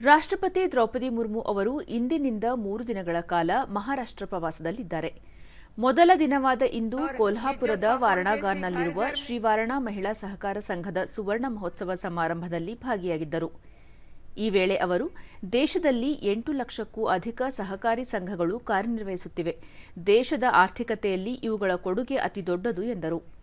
ರಾಷ್ಟ್ರಪತಿ ದ್ರೌಪದಿ ಮುರ್ಮು ಅವರು ಇಂದಿನಿಂದ ಮೂರು ದಿನಗಳ ಕಾಲ ಮಹಾರಾಷ್ಟ್ರ ಪ್ರವಾಸದಲ್ಲಿದ್ದಾರೆ. ಮೊದಲ ದಿನವಾದ ಇಂದು ಕೋಲ್ಹಾಪುರದ ವಾರಣಾಗಾರ್ನಲ್ಲಿರುವ ಶ್ರೀ ವಾರಣಾ ಮಹಿಳಾ ಸಹಕಾರ ಸಂಘದ ಸುವರ್ಣ ಮಹೋತ್ಸವ ಸಮಾರಂಭದಲ್ಲಿ ಭಾಗಿಯಾಗಿದ್ದರು. ಈ ವೇಳೆ ಅವರು, ದೇಶದಲ್ಲಿ ಎಂಟು ಲಕ್ಷಕ್ಕೂ ಅಧಿಕ ಸಹಕಾರಿ ಸಂಘಗಳು ಕಾರ್ಯನಿರ್ವಹಿಸುತ್ತಿವೆ. ದೇಶದ ಆರ್ಥಿಕತೆಯಲ್ಲಿ ಇವುಗಳ ಕೊಡುಗೆ ಅತಿದೊಡ್ಡದು ಎಂದರು.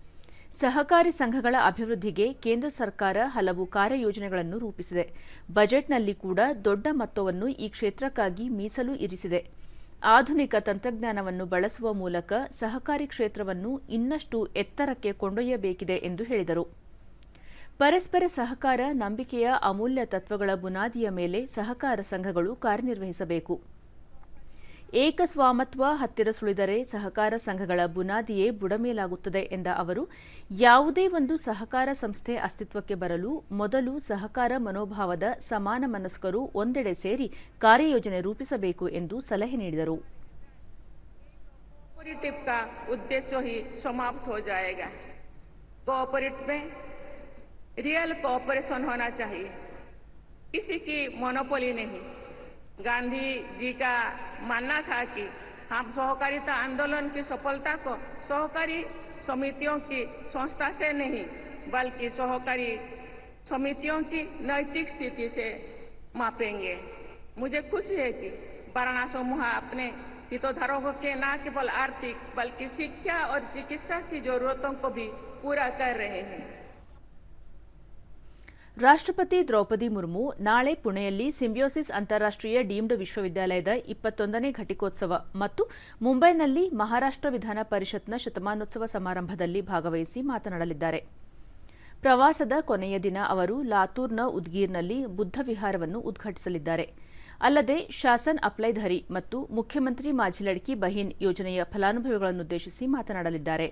ಸಹಕಾರಿ ಸಂಘಗಳ ಅಭಿವೃದ್ಧಿಗೆ ಕೇಂದ್ರ ಸರ್ಕಾರ ಹಲವು ಕಾರ್ಯಯೋಜನೆಗಳನ್ನು ರೂಪಿಸಿದೆ. ಬಜೆಟ್ನಲ್ಲಿ ಕೂಡ ದೊಡ್ಡ ಮೊತ್ತವನ್ನು ಈ ಕ್ಷೇತ್ರಕ್ಕಾಗಿ ಮೀಸಲು ಇರಿಸಿದೆ. ಆಧುನಿಕ ತಂತ್ರಜ್ಞಾನವನ್ನು ಬಳಸುವ ಮೂಲಕ ಸಹಕಾರಿ ಕ್ಷೇತ್ರವನ್ನು ಇನ್ನಷ್ಟು ಎತ್ತರಕ್ಕೆ ಕೊಂಡೊಯ್ಯಬೇಕಿದೆ ಎಂದು ಹೇಳಿದರು. ಪರಸ್ಪರ ಸಹಕಾರ ನಂಬಿಕೆಯ ಅಮೂಲ್ಯ ತತ್ವಗಳ ಬುನಾದಿಯ ಮೇಲೆ ಸಹಕಾರ ಸಂಘಗಳು ಕಾರ್ಯನಿರ್ವಹಿಸಬೇಕು. ಏಕಸ್ವಾಮತ್ವ ಹತ್ತಿರ ಸುಳಿದರೆ ಸಹಕಾರ ಸಂಘಗಳ ಬುನಾದಿಯೇ ಬುಡಮೇಲಾಗುತ್ತದೆ ಎಂದ ಅವರು ಯಾವುದೇ ಒಂದು ಸಹಕಾರ ಸಂಸ್ಥೆ ಅಸ್ತಿತ್ವಕ್ಕೆ ಬರಲು ಮೊದಲು ಸಹಕಾರ ಮನೋಭಾವದ ಸಮಾನ ಮನಸ್ಕರು ಒಂದೆಡೆ ಸೇರಿ ಕಾರ್ಯಯೋಜನೆ ರೂಪಿಸಬೇಕು ಎಂದು ಸಲಹೆ ನೀಡಿದರು कोऑपरेटिव का उद्देश्य ही समाप्त हो जाएगा कोऑपरेटिव में रियल कोऑपरेशन होना चाहिए किसी की मोनोपोली नहीं गांधी जी का मानना था कि हम सहकारिता आंदोलन की सफलता को सहकारी समितियों की संस्था से नहीं, बल्कि सहकारी समितियों की नैतिक स्थिति से मापेंगे। मुझे खुशी है कि वाराणा समूह अपने हितोधारकों के न केवल आर्थिक, बल्कि शिक्षा और चिकित्सा की जरूरतों को भी पूरा कर रहे हैं। ರಾಷ್ಟ್ರಪತಿ ದ್ರೌಪದಿ ಮುರ್ಮು ನಾಳೆ ಪುಣೆಯಲ್ಲಿ ಸಿಂಬಿಯೋಸಿಸ್ ಅಂತಾರಾಷ್ಟ್ರೀಯ ಡೀಮ್ಡ್ ವಿಶ್ವವಿದ್ಯಾಲಯದ ಇಪ್ಪತ್ತೊಂದನೇ ಘಟಿಕೋತ್ಸವ ಮತ್ತು ಮುಂಬೈನಲ್ಲಿ ಮಹಾರಾಷ್ಟ್ರ ವಿಧಾನ ಪರಿಷತ್ನ ಶತಮಾನೋತ್ಸವ ಸಮಾರಂಭದಲ್ಲಿ ಭಾಗವಹಿಸಿ ಮಾತನಾಡಲಿದ್ದಾರೆ. ಪ್ರವಾಸದ ಕೊನೆಯ ದಿನ ಅವರು ಲಾತೂರ್ನ ಉದ್ಗೀರ್ನಲ್ಲಿ ಬುದ್ಧ ವಿಹಾರವನ್ನು ಉದ್ಘಾಟಿಸಲಿದ್ದಾರೆ. ಅಲ್ಲದೆ ಶಾಸನ್ ಅಪ್ಲೈಧರಿ ಮತ್ತು ಮುಖ್ಯಮಂತ್ರಿ ಮಾಜಿ ಲಡ್ಕಿ ಬಹಿನ್ ಯೋಜನೆಯ ಫಲಾನುಭವಿಗಳನ್ನುದ್ದೇಶಿಸಿ ಮಾತನಾಡಲಿದ್ದಾರೆ.